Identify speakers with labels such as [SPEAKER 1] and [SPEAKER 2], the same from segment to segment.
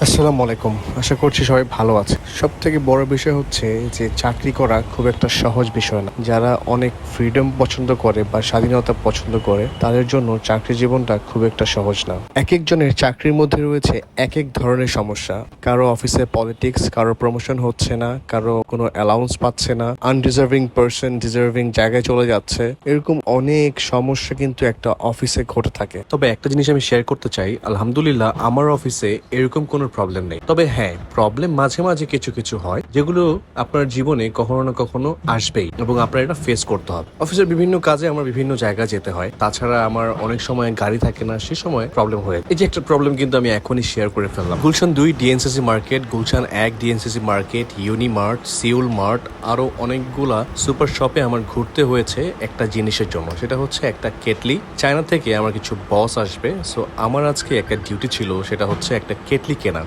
[SPEAKER 1] আসসালামু আলাইকুম। আশা করছি সবাই ভালো আছে। সব থেকে বড় বিষয় হচ্ছে যে চাকরি করা খুব একটা সহজ বিষয় না। যারা অনেক ফ্রিডম পছন্দ করে বা স্বাধীনতা পছন্দ করে, তাদের জন্য চাকরি জীবনটা খুব একটা সহজ না। এক একজনের চাকরির মধ্যে রয়েছে এক এক ধরনের সমস্যা। কারও অফিসে পলিটিক্স কারও প্রমোশন হচ্ছে না, কারও কোনো অ্যালাউন্স পাচ্ছে না আনডিজার্ভিং পার্সন ডিজার্ভিং জায়গায় চলে যাচ্ছে। এরকম অনেক সমস্যা কিন্তু একটা অফিসে ঘটে থাকে। তবে একটা জিনিস আমি শেয়ার করতে চাই। আলহামদুলিল্লাহ, আমার অফিসে এরকম কোনো প্রবলেম নেই। তবে হ্যাঁ প্রবলেম মাঝে মাঝে কিছু কিছু হয়, যেগুলো আপনার জীবনে কখনো না কখনো আসবেই এবং আপনার এটা ফেস করতে হবে। অফিসের বিভিন্ন কাজে আমার বিভিন্ন জায়গা যেতে হয়। তাছাড়া আমার অনেক সময় গাড়ি থাকে না, সে সময় প্রবলেম হয়ে এই যে একটা প্রবলেম কিন্তু আমি এখনই শেয়ার করে ফেললাম। গুলশান দুই ডিএনসিসি মার্কেট গুলশান এক DNCC market Unimart Seoul mart আরও অনেকগুলা সুপার শপে আমার ঘুরতে হয়েছে একটা জিনিসের জন্য। সেটা হচ্ছে একটা কেটলি। চায়না থেকে আমার কিছু বস আসবে সো আমার আজকে একটা ডিউটি ছিল, সেটা হচ্ছে একটা কেটলি কেনা।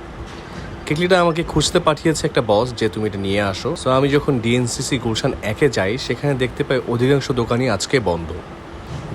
[SPEAKER 1] কেটলিটা আমাকে খুঁজতে পাঠিয়েছে একটা বস যে তুমি এটা নিয়ে আসো। সো আমি যখন ডিএনসিসি গুলশান একে যাই, সেখানে দেখতে পাই অধিকাংশ দোকানই আজকে বন্ধ।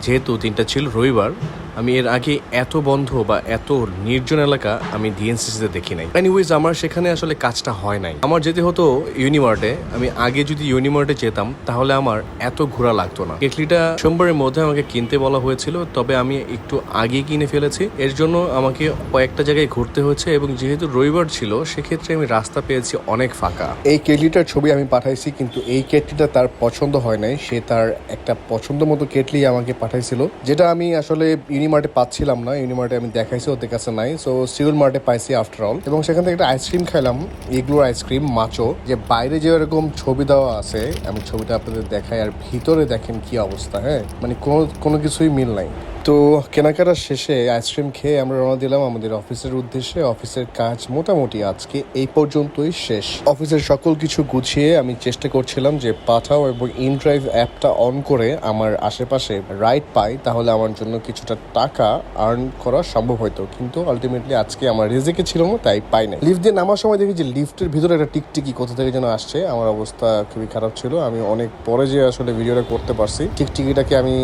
[SPEAKER 1] যেহেতু দিনটা ছিল রবিবার, আমি এর আগে এত বন্ধ বা এত নির্জন এলাকা আমি ডিএনসিসিতে দেখি নাই। এনিওয়েজ আমার সেখানে আসলে কাজটা হয় নাই। আমার যেতে হতো ইউনিমার্টে, আমি আগে যদি ইউনিমার্টে যেতাম, তাহলে আমার এত ঘোরা লাগতো না। কেটলিটা সোমবারের মধ্যে আমাকে কিনতে বলা হয়েছিল, তবে আমি একটু আগে কিনে ফেলেছি। এর জন্য আমাকে কয়েকটা জায়গায় ঘুরতে হয়েছে এবং যেহেতু রবিবার ছিল, সেক্ষেত্রে আমি রাস্তা পেয়েছি অনেক ফাঁকা। এই কেটলিটার ছবি আমি পাঠাইছি, কিন্তু এই কেটলিটা তার পছন্দ হয় নাই। সে তার একটা পছন্দ মতো কেটলি আমাকে পাঠাইছিল। যেটা আমি আসলে ইউনিমার্টে পাচ্ছিলাম না ইউনিমার্টে আমি দেখাইছি ওদের কাছে নাই। সো সিউল মার্টে পাইছি আফটার অল এবং সেখান থেকে একটা আইসক্রিম খাইলাম এগুলোর আইসক্রিম মাচো। যে বাইরে যে এরকম ছবি দেওয়া আছে, আমি ছবিটা আপনাদের দেখাই আর ভিতরে দেখেন কি অবস্থা হ্যাঁ? মানে কোনো কোনো কিছুই মিল নাই। তো কেনাকাটা শেষে আইসক্রিম খেয়ে আমরা রওনা দিলাম আমাদের অফিসের উদ্দেশ্যে। অফিসের কাজ মোটামুটি আজকে এই পর্যন্তই শেষ। অফিসের সকল কিছু গুছিয়ে আমি চেষ্টা করছিলাম যে পাঠাও এবং ইন ড্রাইভ অ্যাপটা অন করে আমার আশেপাশে রাইড পাই, তাহলে আমার জন্য কিছুটা টাকা আর্ন করা সম্ভব হতো কিন্তু আলটিমেটলি আজকে আমার রিজিকে ছিল না, তাই পাই না লিফট দিয়ে নামার সময় দেখি যে লিফটের ভিতরে একটা টিকটিকি কোথা থেকে যেন আসছে, আমার অবস্থা খুবই খারাপ ছিল। আমি অনেক পরে যে আসলে ভিডিওটা করতে পারছি, টিকটিকিটাকে আমি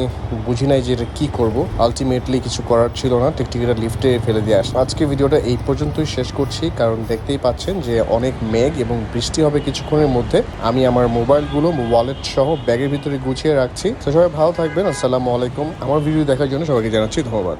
[SPEAKER 1] বুঝি নাই যে এটা কি করব। আলটিমেটলি কিছু করার ছিল না, টিকটিকিটা লিফটে ফেলে দিয়ে আস আজকে ভিডিওটা এই পর্যন্তই শেষ করছি, কারণ দেখতেই পাচ্ছেন যে অনেক মেঘ এবং বৃষ্টি হবে কিছুক্ষণের মধ্যে। আমি আমার মোবাইলগুলো ওয়ালেট সহ ব্যাগের ভিতরে গুছিয়ে রাখছি। তো সবাই ভালো থাকবেন, আসসালামু আলাইকুম। আমার ভিডিও দেখার জন্য সবাইকে জানাচ্ছি ধন্যবাদ।